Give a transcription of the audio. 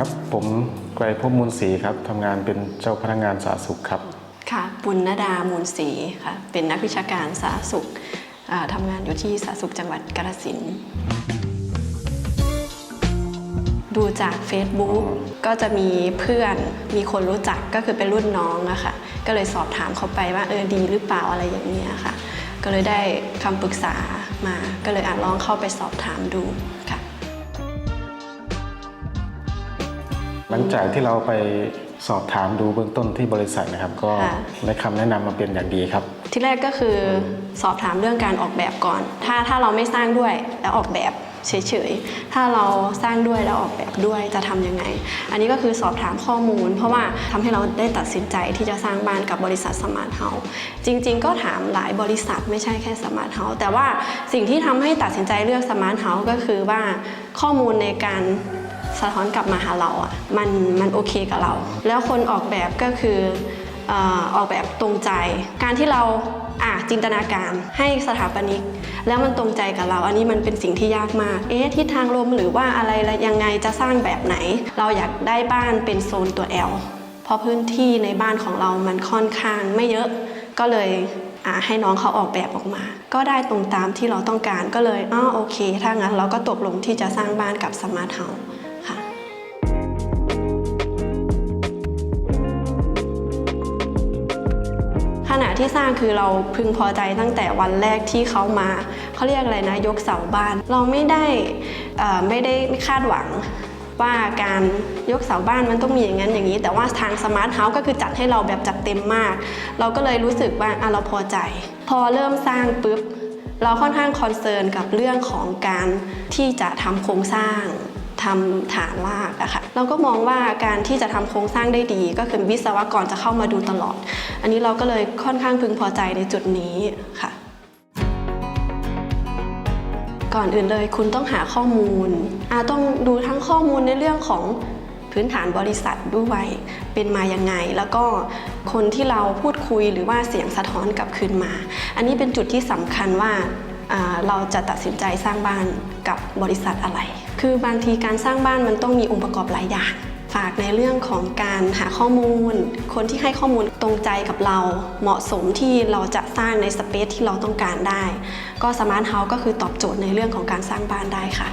ครับ ผมไกลภพมูลศรีครับทำงานเป็นเจ้าพนักงานสาธารณสุขครับ ค่ะปุณณดามูลศรีค่ะ เป็นนักวิชาการสาธารณสุขอ่าทำงานอยู่ที่สาธารณสุขจังหวัดกาฬสินธุ์ดูจาก Facebook ก็จะมีเพื่อนมีคนรู้จักก็คือเป็นรุ่นน้องอะค่ะ ก็เลยสอบถามเขาไปว่าเออดีหรือเปล่าอะไรอย่างเงี้ยค่ะ ก็เลยได้คำปรึกษามา ก็เลยอะลองเข้าไปสอบถามดู หลังจากที่เราไปสอบถามดูเบื้องต้นที่บริษัทนะครับ ก็ค่ะ ได้คำแนะนำมาเป็นอย่างดีครับ ที่แรกก็คือสอบถามเรื่องการออกแบบก่อน ถ้าถ้าเราไม่สร้างด้วยแล้วออกแบบเฉยๆ ถ้าเราสร้างด้วยแล้วออกแบบด้วยจะทำยังไง อันนี้ก็คือสอบถามข้อมูล เพราะว่าทำให้เราได้ตัดสินใจที่จะสร้างบ้านกับบริษัทสมาร์ทเฮาส์จริงๆ ก็ถามหลายบริษัทไม่ใช่แค่สมาร์ทเฮาส์แต่ว่าสิ่งที่ทำให้ตัดสินใจเลือกสมาร์ทเฮาส์ก็คือว่าข้อมูลในการ สะท้อนกลับมาหาเราอะมันมันโอเคกับเรา แล้วคนออกแบบก็คือออออกแบบตรงใจ การที่เราอะจินตนาการให้สถาปนิก แล้วมันตรงใจกับเรา อันนี้มันเป็นสิ่งที่ยากมาก เอ๊ะทิศทางลมหรือว่าอะไรละยังไงจะสร้างแบบไหน เราอยากได้บ้านเป็นโซนตัว L เพราะพื้นที่ในบ้านของเรามันค่อนข้างไม่เยอะก็เลยอะให้น้องเขาออกแบบออกมา ก็ได้ตรงตามที่เราต้องการก็เลยอ้อโอเค ถ้างั้นเราก็ตกลงที่จะสร้างบ้านกับสมาร์ทเฮาส์ ที่สร้างคือเราพึงพอใจตั้งแต่วันแรกที่เขามาเขาเรียกอะไรนะยกเสาบ้าน เราไม่ได้อ่ไม่ได้คาดหวังว่าการยกเสาบ้านมันต้องมีอย่างนั้นอย่างนี้ แต่ว่าทางสมาร์ทเฮาส์ก็คือจัดให้เราแบบจัดเต็มมาก เราก็เลยรู้สึกว่าอะเราพอใจ พอเริ่มสร้างปุ๊บเราค่อนข้างคอนเซิร์นกับเรื่องของการที่จะทำโครงสร้าง ทำฐานรากอะค่ะเราก็มองว่าการที่จะทำโครงสร้างได้ดี ก็คือวิศวกรจะเข้ามาดูตลอด อันนี้เราก็เลยค่อนข้างพึงพอใจในจุดนี้ค่ะ ก่อนอื่นเลยคุณต้องหาข้อมูลอาต้องดูทั้งข้อมูลในเรื่องของพื้นฐานบริษัทด้วยเป็นมายังไง แล้วก็คนที่เราพูดคุยหรือว่าเสียงสะท้อนกลับคืนมา อันนี้เป็นจุดที่สำคัญว่า เราจะตัดสินใจสร้างบ้านกับบริษัทอะไร คือบางทีการสร้างบ้านมันต้องมีองค์ประกอบหลายอย่าง ฝากในเรื่องของการหาข้อมูล คนที่ให้ข้อมูลตรงใจกับเรา เหมาะสมที่เราจะสร้างในสเปซที่เราต้องการได้ ก็สมาร์ทเฮาส์ก็คือตอบโจทย์ในเรื่องของการสร้างบ้านได้ค่ะ